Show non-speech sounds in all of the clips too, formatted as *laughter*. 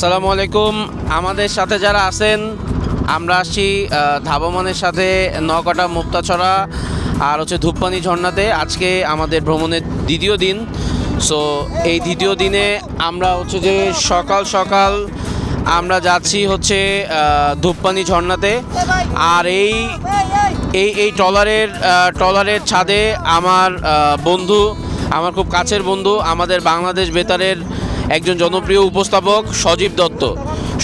আসসালামু আলাইকুম। আমাদের সাথে যারা আছেন আমরা আহ, ধাবমানের সাথে নকাটা মুক্তাছড়া আর হচ্ছে ধূপপানি ঝর্ণাতে। আজকে আমাদের ভ্রমণের দ্বিতীয় দিন। সো এই দ্বিতীয় দিনে আমরা হচ্ছে যে সকাল সকাল আমরা যাচ্ছি হচ্ছে ধূপপানি ঝর্ণাতে। আর এই এই এই ট্রলারের ট্রলারের ছাদে আমার বন্ধু আমার খুব কাছের বন্ধু আমাদের বাংলাদেশ বেতারের একজন জনপ্রিয় উপস্থাপক সজীব দত্ত।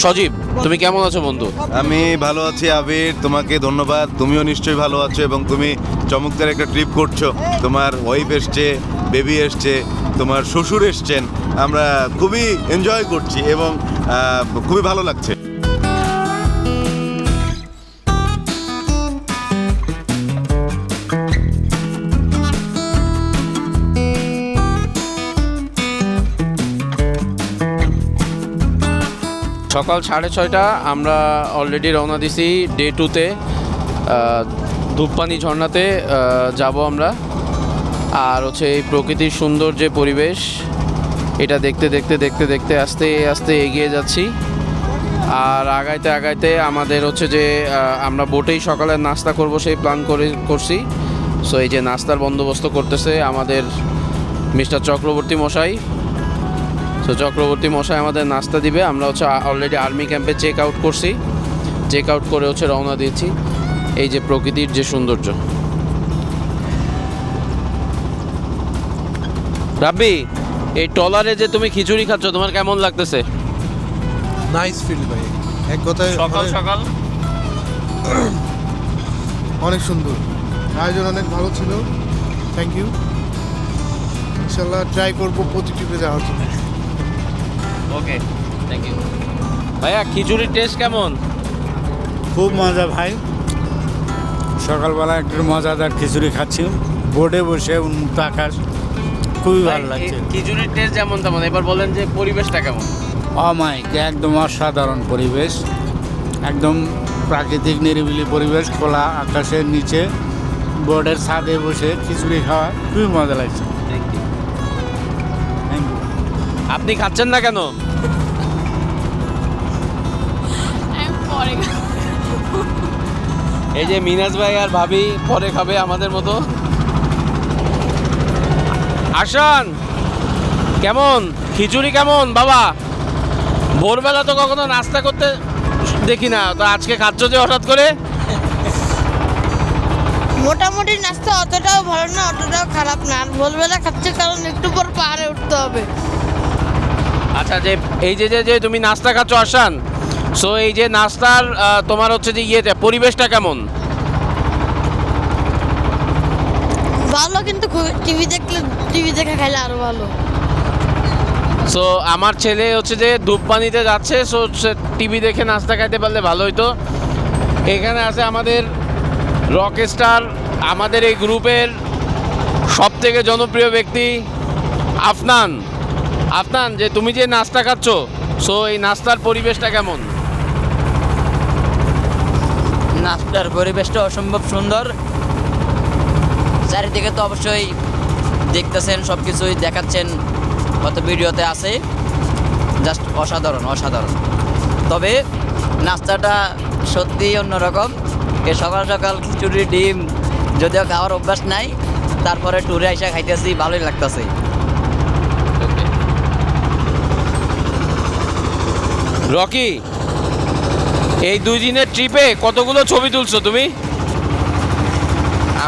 সজীব, তুমি কেমন আছো বন্ধু? আমি ভালো আছি আবির, তোমাকে ধন্যবাদ। তুমিও নিশ্চয়ই ভালো আছো এবং তুমি চমৎকার একটা ট্রিপ করছ। তোমার ওয়াইফ এসছে বেবি এসছে, তোমার শ্বশুর এসছেন। আমরা খুবই এনজয় করছি এবং খুবই ভালো লাগছে। সকাল সাড়ে ছয়টা, আমরা অলরেডি রওনা দিছি ডে টুতে ধূপপানি ঝর্ণাতে যাব আমরা। আর হচ্ছে এই প্রকৃতির সুন্দর যে পরিবেশ, এটা দেখতে দেখতে দেখতে দেখতে, আস্তে আস্তে এগিয়ে যাচ্ছি। আর আগাইতে আগাইতে আমাদের হচ্ছে যে আমরা বোটেই সকালে নাস্তা করব সেই প্ল্যান করে, করছি। সো এই যে নাস্তার বন্দোবস্ত করতেছে আমাদের মিস্টার চক্রবর্তী মশাই। তো চক্রবর্তী মশাই আমাদের নাস্তা দিবে। আমরা হচ্ছে অলরেডি আর্মি ক্যাম্পে চেক আউট করছি। চেক আউট করে হচ্ছে রওনা দিয়েছি। এই যে প্রকৃতির যে সৌন্দর্য। রাব্বি এই ট্রলারে যে তুমি খিচুড়ি খাচ্ছ তোমার কেমন লাগতেছে? নাইস ফিল ভাই। এক কথায় সকাল সকাল। *clears throat* অনেক সুন্দর। আয়োজন অনেক ভালো ছিল। থ্যাংক ইউ ইনশাল্লাহ ট্রাই করব প্রতি ট্রিপে যাওয়ার জন্য। ওকে থ্যাংক ইউ ভাইয়া খিচুড়ির টেস্ট কেমন? খুব মজা ভাই। সকালবেলা একটু মজাদার খিচুড়ি খাচ্ছি। বোর্ডে বসে উন্মুক্ত আকাশ খুবই ভালো লাগছে। খিচুড়ির টেস্ট যেমন তেমন এবার বলেন যে পরিবেশটা কেমন? অমায়িক একদম অসাধারণ পরিবেশ। একদম প্রাকৃতিক নিরিবিলি পরিবেশ খোলা আকাশের নিচে বোর্ডের ছাদে বসে খিচুড়ি খাওয়া খুবই মজা লাগছে। আপনি খাচ্ছেন না কেন? এই যে মিনাজ ভাই আর ভাবি পরে খাবে আমাদের মতো। আসান কেমন? খিচুড়ি কেমন বাবা? ভোরবেলা তো কখনো নাস্তা করতে দেখি না তো আজকে খাচ্ছ যে হঠাৎ করে? মোটামুটি নাস্তা অতটাও ভালো না অতটাও খারাপ না। ভোরবেলা খাচ্ছে কারণ একটু পর পাহাড়ে উঠতে হবে। আচ্ছা যে এই যে যে তুমি নাস্তা খাচ্ছ আসান সো এই যে নাস্তার তোমার হচ্ছে যে ইয়েটা পরিবেশটা কেমন? ভালো কিন্তু টিভি দেখলে টিভি দেখে খাইলে আরও ভালো। সো আমার ছেলে হচ্ছে যে ধূপপানিতে যাচ্ছে সো টিভি দেখে নাস্তা খাইতে পারলে ভালো হতো এখানে আছে আমাদের রক স্টার আমাদের এই গ্রুপের সব থেকে জনপ্রিয় ব্যক্তি আফনান। আফনান যে তুমি যে নাস্তা খাচ্ছ সো এই নাস্তার পরিবেশটা কেমন? নাস্তার পরিবেশটা অসম্ভব সুন্দর। চারিদিকে তো অবশ্যই দেখতেছেন সব কিছুই দেখাচ্ছেন, কত ভিডিওতে আছে। জাস্ট অসাধারণ অসাধারণ। তবে নাস্তাটা সত্যিই অন্যরকম। এ সকাল সকাল খিচুড়ি, ডিম, যদিও খাওয়ার অভ্যাস নাই, তারপরে ট্যুরে আইসা খাইতেছি, ভালোই লাগতেছে। রকি এই দুই দিনের ট্রিপে কতগুলো ছবি তুলছো তুমি?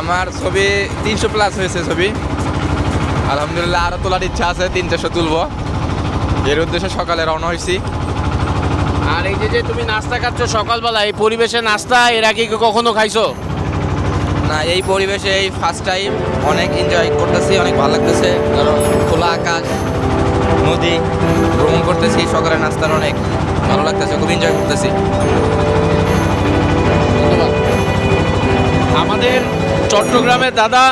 আমার ছবি তিনশো প্লাস হয়েছে ছবি। আলহামদুলিল্লাহ আরও তোলার ইচ্ছা আছে তিন চারশো তুলবো। এর উদ্দেশ্যে সকালে রওনা হয়েছি। আর এই যে যে তুমি নাস্তা খাচ্ছ সকালবেলা এই পরিবেশে নাস্তা এর আগে কি কখনো খাইছো? না এই পরিবেশে এই ফার্স্ট টাইম অনেক এনজয় করতেছি অনেক ভালো লাগতেছে। কারণ খোলা আকাশ নদী ভ্রমণ করতেছি সকালে নাস্তার অনেক ভালো লাগতেছে খুব এনজয় করতেছি। আমাদের চট্টগ্রামের দাদা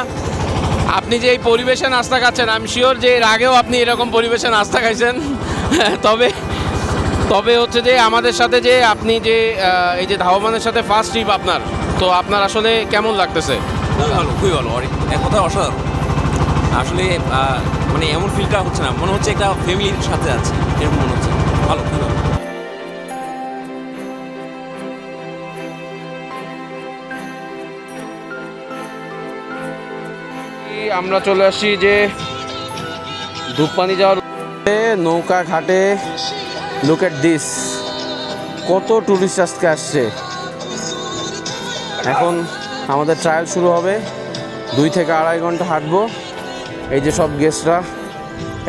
আপনি যে এই পরিবেশে নাস্তা খাচ্ছেন আমি শিওর যে এর আগেও আপনি এরকম পরিবেশে নাস্তা খাইছেন। তবে তবে হচ্ছে যে আমাদের সাথে যে আপনি যে এই যে ধাবমানের সাথে ফার্স্ট ট্রিপ আপনার তো আপনার আসলে কেমন লাগতেছে? খুবই ভালো খুবই ভালো অনেক এক কথা অসাধারণ। আসলে মানে এমন ফিলটা হচ্ছে না মনে হচ্ছে একটা ফ্যামিলির সাথে আছে এরকম মনে হচ্ছে। ভালো খুবই ভালো। আমরা চলে আসি যে ধূপপানি যাওয়ার নৌকা ঘাটে লুক এট দিস কত টুরিস্ট আজকে আসছে। এখন আমাদের ট্রায়াল শুরু হবে, দুই থেকে আড়াই ঘণ্টা হাঁটবো, এই যে সব গেস্টরা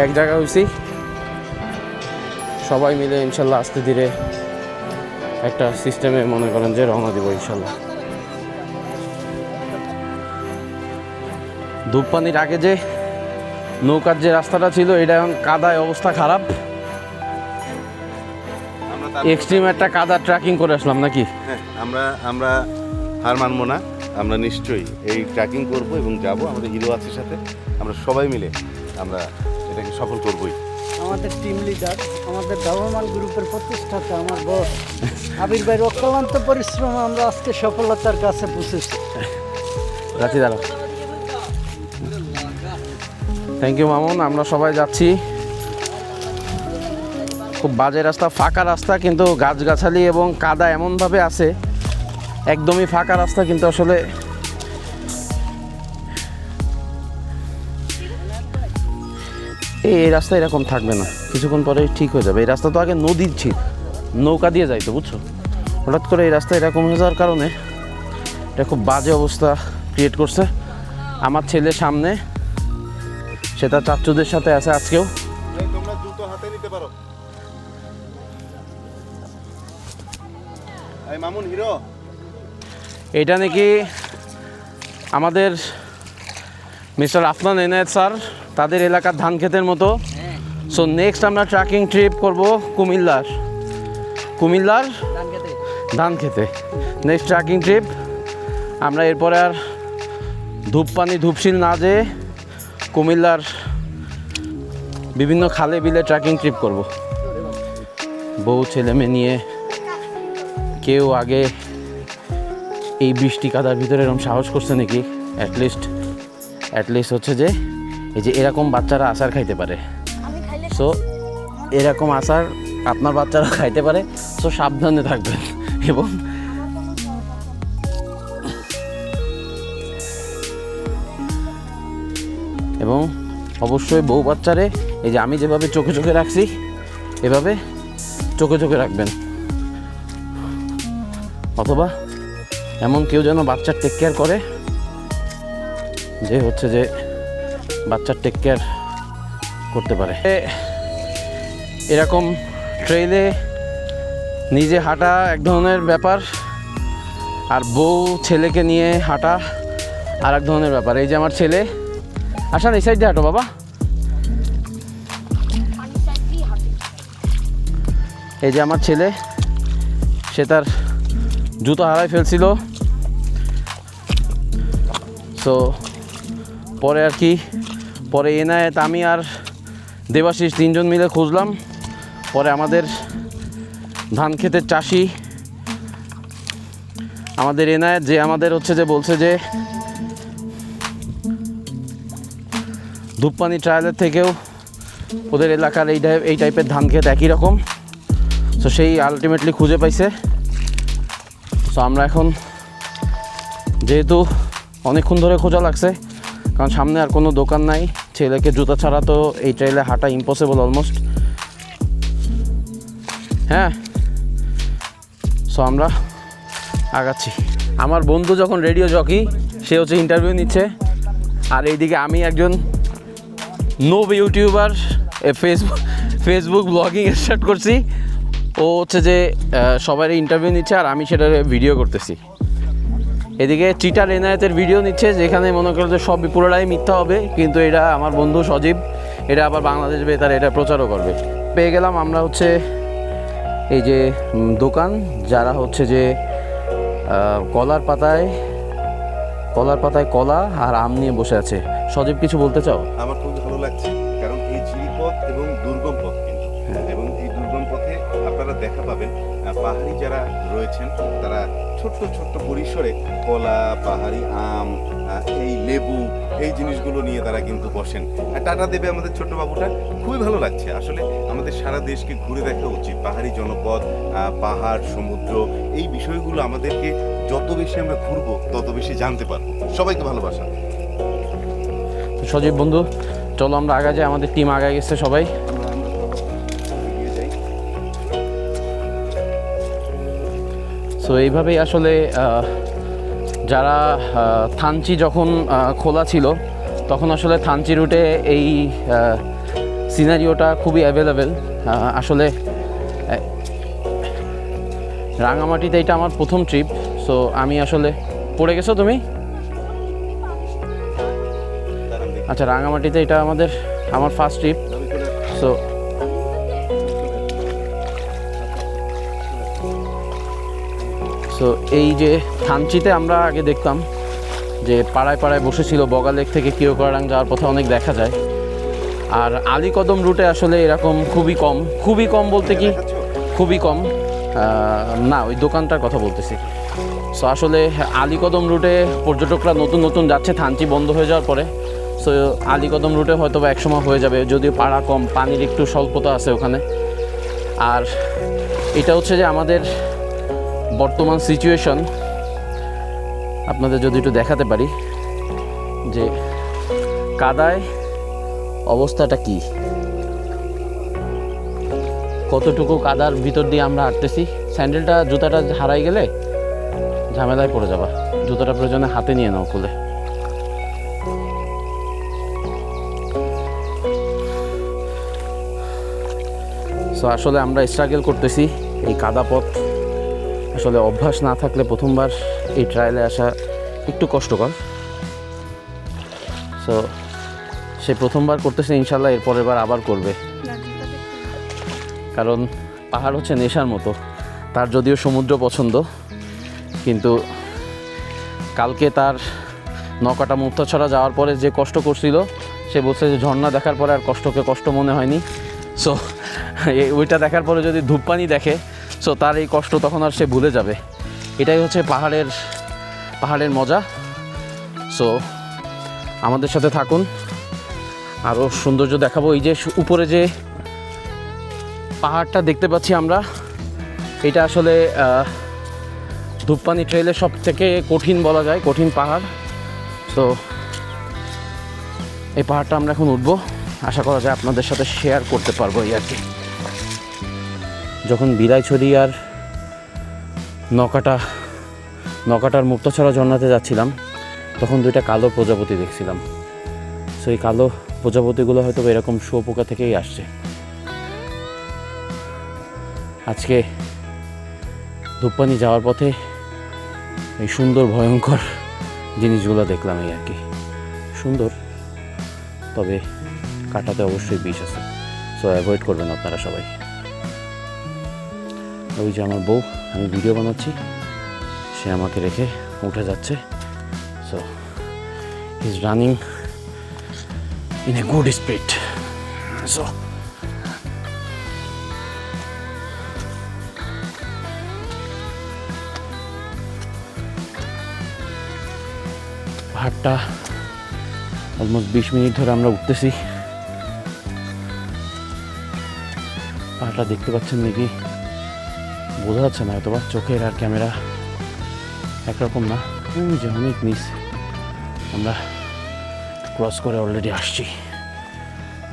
এক জায়গায় হয়েছি। সবাই মিলে ইনশাল্লাহ আস্তে ধীরে একটা সিস্টেমে মনে করেন যে রওনা দিব ইনশাল্লাহ। ধূপপানির আগে যে নৌকার যে রাস্তাটা ছিল এটা এখন কাদায় অবস্থা খারাপ। এক্সট্রিম একটা কাদা ট্রেকিং করে আসলাম নাকি? হ্যাঁ, আমরা আমরা হার মানবো না আমরা নিশ্চয়ই এই ট্রেকিং করব এবং যাব আমাদের হিরো আছে সাথে আমরা সবাই মিলে আমরা এটাকে সফল করবই। আমাদের টিম লিডার আমাদের ধাবমান গ্রুপের প্রতিষ্ঠাতা আমার বস আবির ভাইয়ের অক্লান্ত পরিশ্রম আমরা আজকে সফলতার কাছে পৌঁছেছি। রাখি দাঁড়া থ্যাংক ইউ মামুন। আমরা সবাই যাচ্ছি। খুব বাজে রাস্তা, ফাঁকা রাস্তা, কিন্তু গাছগাছালি এবং কাদা এমনভাবে আছে, একদমই ফাঁকা রাস্তা, কিন্তু আসলে এই রাস্তা এরকম থাকবে না। কিছুক্ষণ পরে ঠিক হয়ে যাবে। এই রাস্তা তো আগে নদীর ছিল। নৌকা দিয়ে যাইতো, বুঝছ? হঠাৎ করে এই রাস্তা এরকম হয়ে যাওয়ার কারণে এটা খুব বাজে অবস্থা ক্রিয়েট করছে। আমার ছেলে সামনে সে তার চাচ্চুদের সাথে আছে আজকেও। তোমরা জুতো হাতে নিতে পারো। এই মামুন হিরো। এটা নাকি আমাদের মিস্টার আফনান এনায়েত স্যার তাদের এলাকার ধান ক্ষেতের মতো। সো নেক্সট আমরা ট্রেকিং ট্রিপ করব কুমিল্লার। কুমিল্লার ধান খেতে নেক্সট ট্রেকিং ট্রিপ আমরা এরপরে আর ধূপপানি ধূপশিল না যেয়ে কুমিল্লার বিভিন্ন খালে বিলে ট্রেকিং ট্রিপ করব। বউ ছেলে মেয়ে নিয়ে কেউ আগে এই বৃষ্টি কাদার ভিতরে এরকম সাহস করছে নাকি? অ্যাটলিস্ট অ্যাটলিস্ট হচ্ছে যে এই যে এরকম বাচ্চারা আচার খাইতে পারে। সো এরকম আচার আপনার বাচ্চারা খাইতে পারে। সো সাবধানে থাকবেন। *laughs* এবং এবং অবশ্যই বউ বাচ্চারে এই যে আমি যেভাবে চোখে চোখে রাখছি, এভাবে চোখে চোখে রাখবেন। অথবা এমন কেউ যেন বাচ্চার টেক কেয়ার করে, যে হচ্ছে যে বাচ্চার টেক কেয়ার করতে পারে। এরকম ট্রেইলে নিজে হাঁটা এক ধরনের ব্যাপার, আর বউ ছেলেকে নিয়ে হাঁটা আর এক ধরনের ব্যাপার। এই যে আমার ছেলে আসেন এই সাইড দিয়ে হাঁটো বাবা। এই যে আমার ছেলে, সে তার জুতো হারাই ফেলছিল। সো পরে আর কি, পরে এনায়েত, আমি আর দেবাশিস তিনজন মিলে খুঁজলাম। পরে আমাদের ধান ক্ষেতের চাষি, আমাদের এনায়েত যে আমাদের হচ্ছে যে বলছে যে ধূপপানি ট্রায়ালের থেকেও ওদের এলাকার এই টাইপ এই টাইপের ধান ক্ষেত একই রকম। সো সেই আলটিমেটলি খুঁজে পাইছে। সো আমরা এখন যেহেতু অনেকক্ষণ ধরে খোঁজা লাগছে, কারণ সামনে আর কোনো দোকান নাই, ছেলেকে জুতা ছাড়া তো এই ট্রেলে হাঁটা ইম্পসিবল অলমোস্ট হ্যাঁ। সো আমরা আগাচ্ছি। আমার বন্ধু যখন রেডিও জকি সে হচ্ছে ইন্টারভিউ নিচ্ছে। আর এইদিকে আমি একজন noob YouTuber Facebook Facebook blogging start করছি। ও হচ্ছে যে সবাই ইন্টারভিউ নিচ্ছে আর আমি সেটা ভিডিও করতেছি। এদিকে চিটার এনায়েতের ভিডিও নিচ্ছে, যেখানে মনে করো যে সব পুরোটাই মিথ্যা হবে, কিন্তু এটা আমার বন্ধু সজীব, এটা আবার বাংলাদেশ বেতার, এটা প্রচারও করবে। পেয়ে গেলাম আমরা হচ্ছে এই যে দোকান, যারা হচ্ছে যে কলার পাতায় কলার পাতায় কলা আর আম নিয়ে বসে আছে। সজীব, কিছু বলতে চাও? পাহাড়ি যারা রয়েছেন, তারা ছোট্ট ছোট্ট পরিসরে কলা, পাহাড়ি আম এই লেবু, এই জিনিসগুলো নিয়ে তারা কিন্তু বসেন। টাটা দেবে আমাদের ছোট্ট বাবুটা। খুবই ভালো লাগছে। আসলে আমাদের সারা দেশকে ঘুরে দেখা উচিত। পাহাড়ি জনপদ পাহাড়, সমুদ্র, এই বিষয়গুলো আমাদেরকে যত বেশি আমরা ঘুরবো, তত বেশি জানতে পারব। সবাইকে ভালোবাসা। সজীব বন্ধু, চলো আমরা আগে যাই। আমাদের টিম আগে গেছে সবাই। সো এইভাবেই আসলে যারা থানচি যখন খোলা ছিল, তখন আসলে থানচি রুটে এই সিনারিওটা খুবই অ্যাভেলেবেল আসলে রাঙামাটিতে এটা আমার প্রথম ট্রিপ সো আমি আসলে, পড়ে গেছো তুমি? আচ্ছা রাঙামাটিতে এটা আমাদের, আমার ফার্স্ট ট্রিপ সো সো এই যে থানচিতে আমরা আগে দেখতাম যে পাড়ায় পাড়ায় বসেছিল বগালেক থেকে কিওকরাং যাওয়ার পথে অনেক দেখা যায়। আর আলীকদম রুটে আসলে এরকম খুবই কম। খুবই কম বলতে কি? খুবই কম। না, ওই দোকানটার কথা বলতেছি। সো আসলে আলীকদম রুটে পর্যটকরা নতুন নতুন যাচ্ছে, থানচি বন্ধ হয়ে যাওয়ার পরে। সো আলীকদম রুটে হয়তো বা একসময় হয়ে যাবে, যদিও পাড়া কম, পানির একটু স্বল্পতা আছে ওখানে। আর এটা হচ্ছে যে আমাদের বর্তমান সিচুয়েশন আপনাদের যদি একটু দেখাতে পারি যে কাদায় অবস্থাটা কি? কতটুকু কাদার ভিতর দিয়ে আমরা হাঁটতেছি? স্যান্ডেলটা, জুতাটা হারাই গেলে ঝামেলায় পড়ে যাবা। জুতাটা প্রয়োজনে হাতে নিয়ে নাও খুলে। সো আসলে আমরা স্ট্রাগল করতেছি এই কাদা পথ। আসলে অভ্যাস না থাকলে প্রথমবার এই ট্রায়ালে আসা একটু কষ্টকর। সো সে প্রথমবার করতেছে ইনশাল্লাহ এর পরের বার আবার করবে। কারণ পাহাড় হচ্ছে নেশার মতো। তার যদিও সমুদ্র পছন্দ, কিন্তু কালকে তার নকাটা মুক্তাছড়া যাওয়ার পরে যে কষ্ট করছিল, সে বলছে যে ঝর্ণা দেখার পরে আর কষ্টকে কষ্ট মনে হয়নি। সো ওইটা দেখার পরে যদি ধূপপানি দেখে সো তার এই কষ্ট তখন আর সে ভুলে যাবে। এটাই হচ্ছে পাহাড়ের পাহাড়ের মজা। সো আমাদের সাথে থাকুন। আরও সৌন্দর্য দেখাবো। এই যে উপরে যে পাহাড়টা দেখতে পাচ্ছি আমরা, এটা আসলে ধূপপানি ট্রেলের সব থেকে কঠিন বলা যায়, কঠিন পাহাড়। তো এই পাহাড়টা আমরা এখন উঠবো। আশা করা যায় আপনাদের সাথে শেয়ার করতে পারব এই আর কি। যখন বিদায় বিলাইছড়ি আর নকাটা, নকাটার মুক্তছড়া ঝর্ণাতে যাচ্ছিলাম, তখন দুইটা কালো প্রজাপতি দেখছিলাম। সো এই কালো প্রজাপতিগুলো হয়তো এরকম শুয়োপোকা থেকেই আসছে। আজকে ধূপপানি যাওয়ার পথে এই সুন্দর ভয়ঙ্কর জিনিসগুলো দেখলাম এই আর কি। সুন্দর, তবে কাটাতে অবশ্যই বিষ আছে। সো অ্যাভয়েড করবেন আপনারা সবাই। ওই যে আমার বউ, আমি ভিডিও বানাচ্ছি। সে আমাকে রেখে উঠে যাচ্ছে। So is running in a good speed so পাহাড়টা অলমোস্ট বিশ মিনিট ধরে আমরা উঠতেছি। পাহাড়টা দেখতে পাচ্ছেন নাকি? বোঝা যাচ্ছে না হয়তো বা চোখের আর ক্যামেরা একরকম না। ওই যে অনেক নিচ আমরা ক্রস করে অলরেডি আসছি।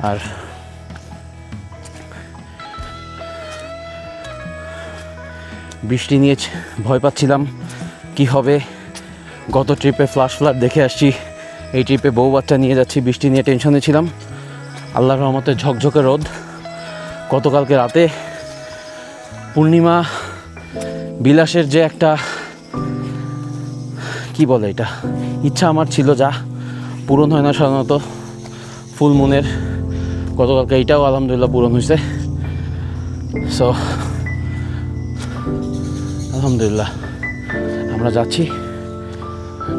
আর বৃষ্টি নিয়ে ভয় পাচ্ছিলাম। কি হবে? গত ট্রিপে ফ্লাশ ফ্লাড দেখে আসছি। এই ট্রিপে বউ বাচ্চা নিয়ে যাচ্ছি, বৃষ্টি নিয়ে টেনশনে ছিলাম। আল্লাহর রহমতে ঝকঝকে রোদ। গতকালকে রাতে পূর্ণিমা বিলাসের যে একটা, কি বলে এটা? ইচ্ছা আমার ছিল যা, পূরণ হয় না সাধারণত। ফুল মুনের, গতকালকে এইটাও আলহামদুলিল্লাহ পূরণ হয়েছে। সো আলহামদুলিল্লাহ, আমরা যাচ্ছি।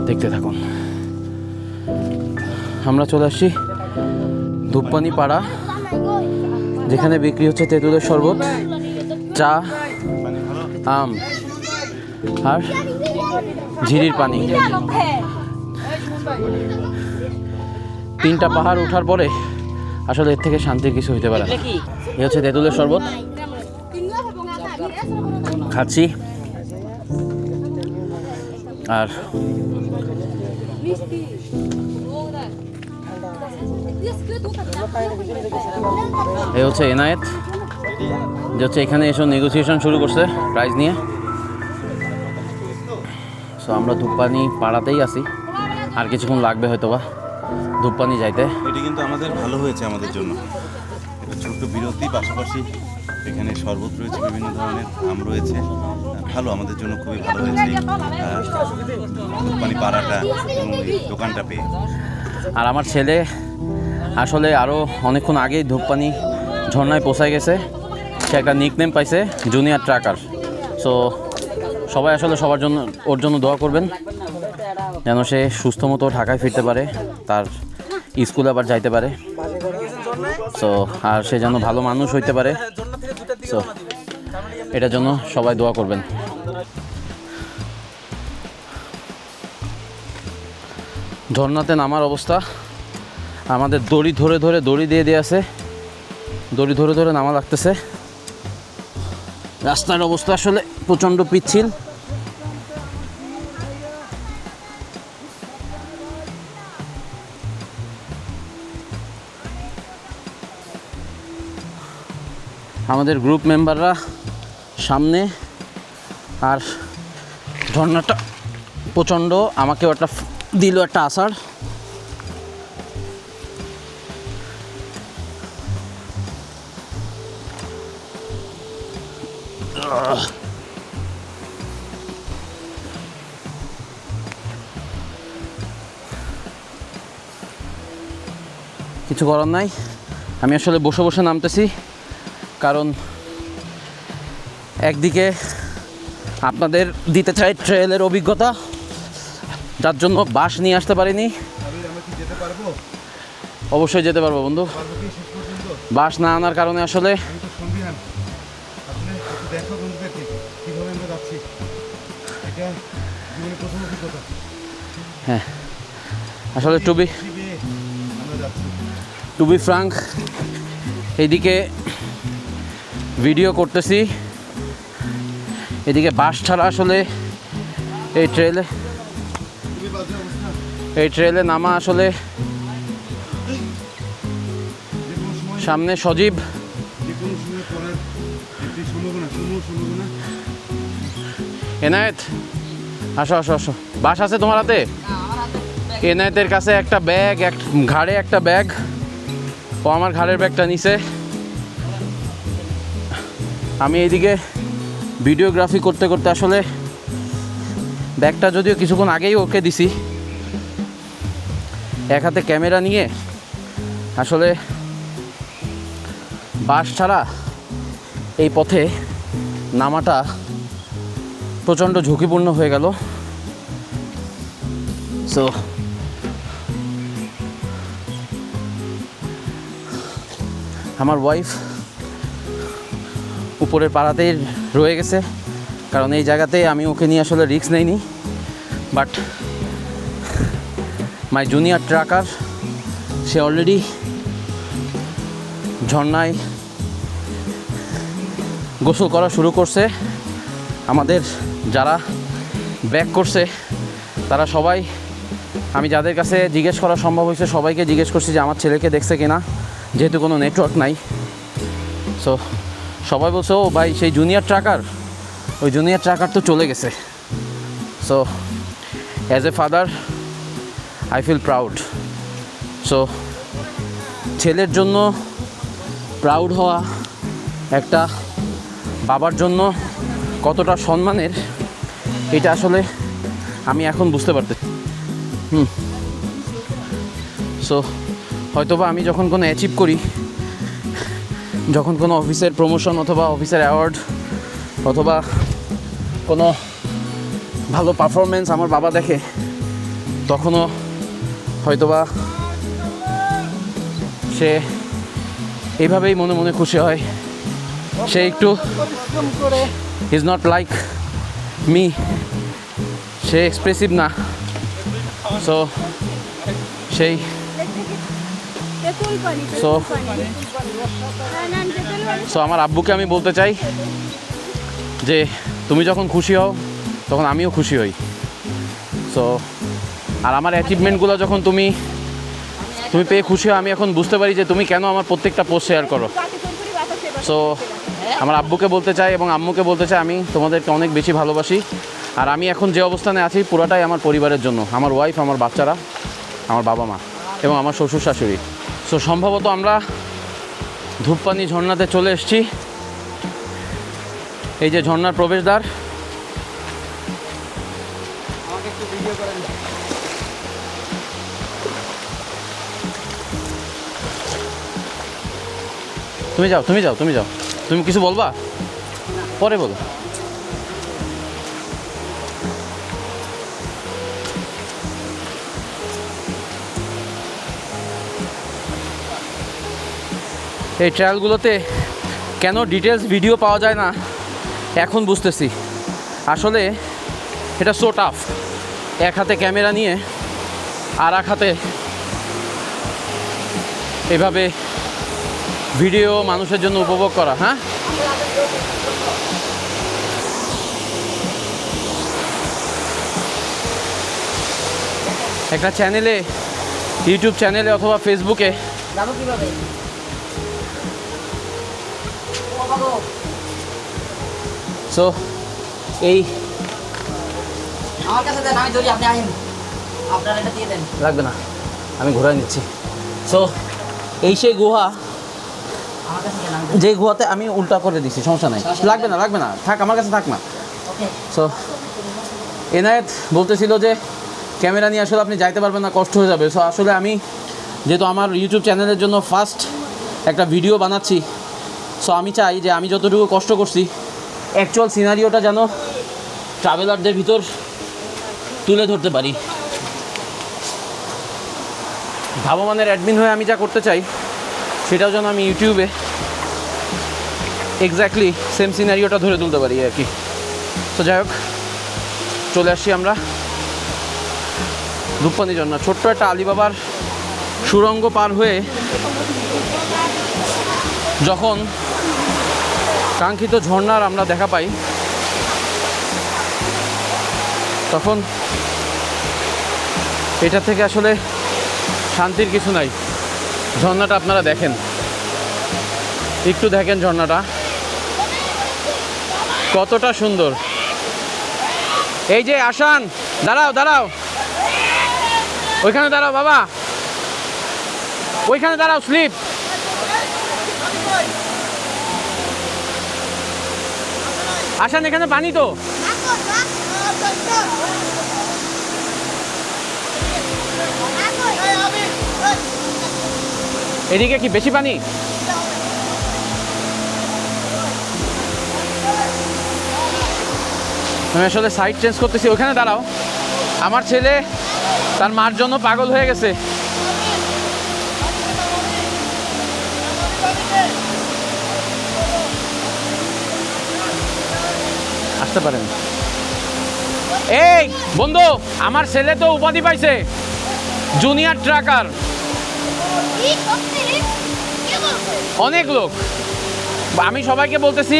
দেখতে থাকুন। আমরা চলে আসছি ধূপপানি পাড়া, যেখানে বিক্রি হচ্ছে তেঁতুলের শরবত, চা আম আর ঝিরির পানি। তিনটা পাহাড় ওঠার পরে আসলে এর থেকে শান্তির কিছু হইতে পারে না। এ হচ্ছে তেঁতুলের শরবত। খাচ্ছি। আর এ হচ্ছে এনায়েত। যে হচ্ছে এখানে এসব নেগোসিয়েশন শুরু করছে প্রাইস নিয়ে। সো আমরা ধূপপানি পাড়াতেই আছি। আর কিছুক্ষণ লাগবে হয়তো বা ধূপপানি যাইতে। এটি কিন্তু আমাদের ভালো হয়েছে আমাদের জন্য। একটা ছোট্ট বিরতি পাশাপাশি এখানে শরবত রয়েছে বিভিন্ন ধরনের আম রয়েছে। ভালো আমাদের জন্য খুবই ভালো হয়েছে। মানে পাড়াটা এবং দোকানটা পেয়ে। আর আমার ছেলে আসলে আরও অনেকক্ষণ আগেই ধূপপানি ঝর্ণায় পৌঁছায় গেছে। সে একটা নিকনেম পাইছে জুনিয়র ট্রাকার সো সবাই আসলে সবার জন্য, ওর জন্য দোয়া করবেন, যেন সে সুস্থ মতো ঢাকায় ফিরতে পারে, তার স্কুলে আবার যাইতে পারে। সো আর সে যেন ভালো মানুষ হইতে পারে। সো এটার জন্য সবাই দোয়া করবেন। ঝর্ণাতে নামার অবস্থা। আমাদের দড়ি ধরে ধরে দড়ি দিয়ে দিয়ে আছে। দড়ি ধরে ধরে নামা লাগতেছে। রাস্তার অবস্থা আসলে প্রচণ্ড পিচ্ছিল। আমাদের গ্রুপ মেম্বাররা সামনে, আর ঝর্ণাটা প্রচণ্ড, আমাকেও একটা দিল একটা আসার। কিছু করার নাই। আমি আসলে বসে বসে নামতেছি, কারণ একদিকে আপনাদের দিতে চাই ট্রেলের অভিজ্ঞতা, যার জন্য বাস নিয়ে আসতে পারিনি। অবশ্যই যেতে পারব বন্ধু। বাস না আনার কারণে আসলে আসলে টু বি শিবে আমরা যাচ্ছি টু বি ফ্রাঙ্ক। এইদিকে ভিডিও করতেছি। এদিকে বাস ছাড়া আসলে এই ট্রেলে এই ট্রেলে নামা আসলে সামনে সজীব। এনায়েত, আসো আসো আসো। বাস আছে তোমার হাতে? এনায়েতের কাছে একটা ব্যাগ, এক ঘাড়ে একটা ব্যাগ। ও আমার ঘাড়ের ব্যাগটা নিছে। আমি এইদিকে ভিডিওগ্রাফি করতে করতে আসলে ব্যাগটা যদিও কিছুক্ষণ আগেই ওকে দিছি। এক হাতে ক্যামেরা নিয়ে আসলে বাস ছাড়া এই পথে নামাটা প্রচণ্ড ঝুঁকিপূর্ণ হয়ে গেল। সো আমার ওয়াইফ উপরের পাড়াতেই রয়ে গেছে। কারণ এই জায়গাতে আমি ওকে নিয়ে আসলে রিস্ক নেইনি। বাট মাই জুনিয়র ট্রাকার সে অলরেডি ঝর্নায় গোসল করা শুরু করছে। আমাদের যারা ব্যাক করছে, তারা সবাই, আমি যাদের কাছে জিজ্ঞেস করা সম্ভব হয়েছে, সবাইকে জিজ্ঞেস করছি যে আমার ছেলেকে দেখছে কিনা। যেহেতু কোনো নেটওয়ার্ক নাই সো সবাই বলছে, ও ভাই, সেই জুনিয়র ট্রাকার ওই জুনিয়র ট্রাকার তো চলে গেছে। So as a father I feel proud so ছেলের জন্য প্রাউড হওয়া একটা বাবার জন্য কতটা সম্মানের, এটা আসলে আমি এখন বুঝতে পারতে হুম। সো হয়তোবা আমি যখন কোনো অ্যাচিভ করি, যখন কোনো অফিসের প্রমোশন অথবা অফিসের অ্যাওয়ার্ড অথবা কোনো ভালো পারফরমেন্স আমার বাবা দেখে, তখনও হয়তোবা সে এইভাবেই মনে মনে খুশি হয়। সে একটু ইজ নট লাইক মি সে এক্সপ্রেসিভ না। সো সেই সো সো আমার আব্বুকে আমি বলতে চাই যে তুমি যখন খুশি হও, তখন আমিও খুশি হই। সো আর আমার অ্যাচিভমেন্টগুলো যখন তুমি তুমি পেয়ে খুশি হও, আমি এখন বুঝতে পারি যে তুমি কেন আমার প্রত্যেকটা পোস্ট শেয়ার করো। সো আমার আব্বুকে বলতে চাই এবং আম্মুকে বলতে চাই, আমি তোমাদেরকে অনেক বেশি ভালোবাসি। আর আমি এখন যে অবস্থানে আছি, পুরাটাই আমার পরিবারের জন্য। আমার ওয়াইফ আমার বাচ্চারা, আমার বাবা মা এবং আমার শ্বশুর শাশুড়ি। সো সম্ভবত আমরা ধূপপানি ঝর্ণাতে চলে এসেছি। এই যে ঝর্ণার প্রবেশদ্বার। তুমি যাও তুমি যাও তুমি যাও। তুমি কিছু বলবা? পরে বলো। এই ট্রায়ালগুলোতে কেন ডিটেলস ভিডিও পাওয়া যায় না, এখন বুঝতেছি। আসলে এটা সো টাফ এক হাতে ক্যামেরা নিয়ে আর এক হাতে এভাবে ভিডিও মানুষের জন্য উপভোগ করা হ্যাঁ? একটা চ্যানেলে ইউটিউব চ্যানেলে অথবা ফেসবুকে সো এই আমার কাছে দেন আমি ধরি আপনি আইন আপনার এটা দিয়ে দেন। লাগবে না আমি ঘোরায় নিচ্ছি। সো এই সেই গুহা যে গুহাতে আমি উল্টা করে দিচ্ছি সমস্যা নাই। লাগবে না লাগবে না থাক আমার কাছে থাক না। সো এনায়েত বলতেছিল যে ক্যামেরা নিয়ে আসলে আপনি যাইতে পারবেন না কষ্ট হয়ে যাবে। সো আসলে আমি যেহেতু আমার ইউটিউব চ্যানেলের জন্য ফার্স্ট একটা ভিডিও বানাচ্ছি সো আমি চাই যে আমি যতটুকু কষ্ট করছি অ্যাকচুয়াল সিনারিওটা যেন ট্রাভেলারদের ভিতর তুলে ধরতে পারি। ধাবমানের অ্যাডমিন হয়ে আমি যা করতে চাই, সেটাও যেন আমি ইউটিউবে এক্স্যাক্টলি সেম সিনারিওটা ধরে তুলতে পারি আর কি। তো যাই হোক, চলে আসি আমরা ধূপপানি জন্য। ছোট্ট একটা আলিবাবার সুরঙ্গ পার হয়ে যখন কাঙ্ক্ষিত ঝর্ণার আমরা দেখা পাই, তখন এটা থেকে আসলে শান্তির কিছু নাই। ঝর্ণাটা আপনারা দেখেন। একটু দেখেন ঝর্ণাটা। কতটা সুন্দর। এই যে আসান, দাঁড়াও দাঁড়াও। ওইখানে দাঁড়াও বাবা। ওইখানে দাঁড়াও, স্লিপ। আসান এখানে পানি তো। এদিকে কি বেশি পানি? আমি আসলে সাইড চেঞ্জ করতেছি, ওখানে দাঁড়াও। আমার ছেলে তার মার জন্য পাগল হয়ে গেছে। আসতে পারেন। এই, বন্ধু, আমার ছেলে তো উপাধি পাইছে। জুনিয়র ট্রাকার অনেক লোক। আমি সবাইকে বলতেছি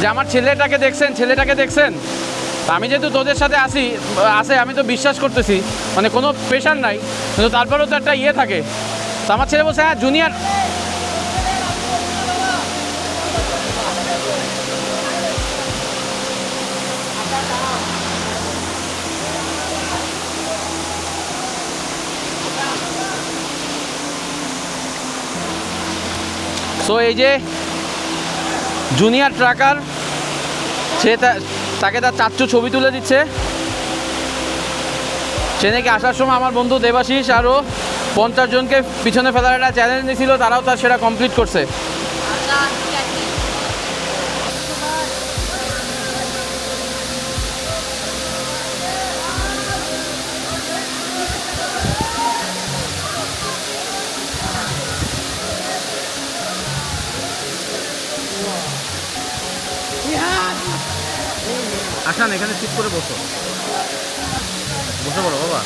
যে, আমার ছেলেটাকে দেখছেন ছেলেটাকে দেখছেন। আমি যেহেতু তোদের সাথে আসি আসে আমি তো বিশ্বাস করতেছি। মানে কোনো প্রেশার নাই। কিন্তু তারপরেও তো একটা ইয়ে থাকে। তো আমার ছেলে বলছে হ্যাঁ জুনিয়র সো এই যে জুনিয়র ট্রাকার সে তাকে তার চাচ্চু ছবি তুলে দিচ্ছে। নাকি আসার সময় আমার বন্ধু দেবাশিস আরও পঞ্চাশ জনকে পিছনে ফেলার একটা চ্যালেঞ্জ নিয়েছিল, তারাও তার সেটা কমপ্লিট করছে। এখানে ঠিক করে বসো। বসে পড়ো বাবা।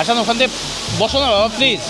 আসান ওখান থেকে বসো না বাবা প্লিজ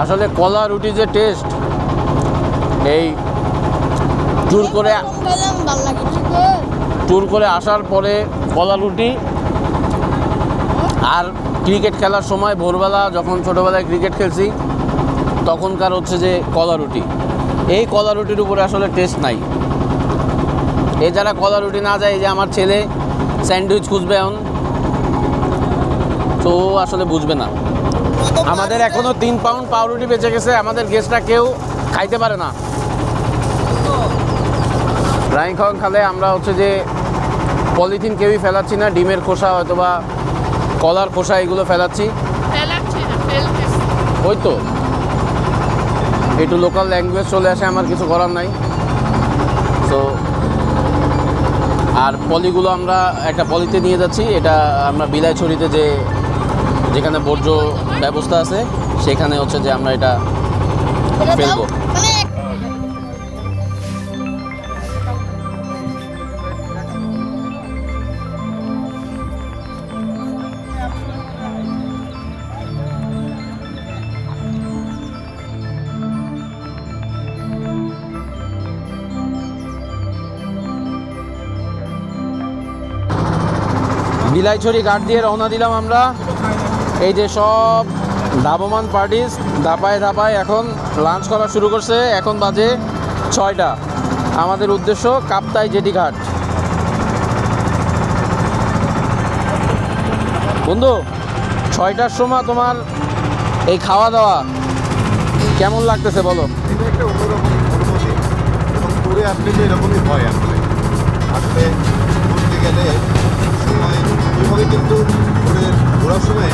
আসলে কলা রুটি যে টেস্ট এই ট্যুর করে ট্যুর করে আসার পরে কলা রুটি আর ক্রিকেট খেলার সময় ভোরবেলা যখন ছোটোবেলায় ক্রিকেট খেলছি তখনকার হচ্ছে যে কলা রুটি। এই কলা রুটির উপরে আসলে টেস্ট নাই। যারা কলা রুটি না যায় যে আমার ছেলে স্যান্ডউইচ খুঁজবে এখন তো ও আসলে বুঝবে না। আমাদের এখনও তিন পাউন্ড পাউরুটি বেঁচে গেছে আমাদের গেস্টরা কেউ খাইতে পারে না। রাইন খাওয়ান খালে আমরা হচ্ছে যে পলিথিন কেউই ফেলাচ্ছি না ডিমের খোসা হয়তো বা কলার খোসা এগুলো ফেলাচ্ছি। ওই তো। একটু লোকাল ল্যাঙ্গুয়েজ চলে আসে আমার কিছু করার নাই। তো আর পলিগুলো আমরা একটা পলিতে নিয়ে যাচ্ছি এটা আমরা বিলাইছড়িতে যে যেখানে বর্জ্য ব্যবস্থা আছে সেখানে হচ্ছে যে আমরা এটা ফেলব। বিলাইছড়ি ঘাট দিয়ে রওনা দিলাম আমরা। এই যে সব ধাবমান পার্টিস, ধাপায় ধাপায় এখন লাঞ্চ করা শুরু করছে। এখন বাজে ছয়টা। আমাদের উদ্দেশ্য কাপ্তাই জেটি ঘাট। বন্ধু, ছয়টার সময় তোমার এই খাওয়া দাওয়া কেমন লাগতেছে বলো? গেলে সময় কিন্তু ঘোরার সময়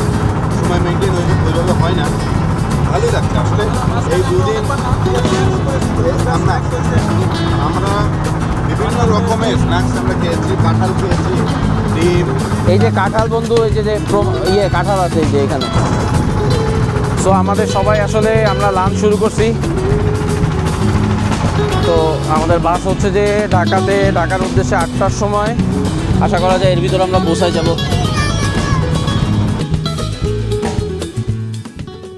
সময় মেনটেন ওইভাবে হয় না। ভালোই লাগছে। আসলে এই দুদিন আমরা আমরা বিভিন্ন রকমের স্ন্যাক্স আমরা খেয়েছি, কাঁঠাল খেয়েছি, ডিম। এই যে কাঁঠাল বন্ধু, এই যে ইয়ে কাঁঠাল আছে যে এখানে। সো আমাদের সবাই আসলে আমরা লাঞ্চ শুরু করছি। তো আমাদের বাস হচ্ছে যে ঢাকাতে, ঢাকার উদ্দেশ্যে আটটার সময়। আশা করা যায় এর ভিতরে আমরা পৌঁছায় যাব।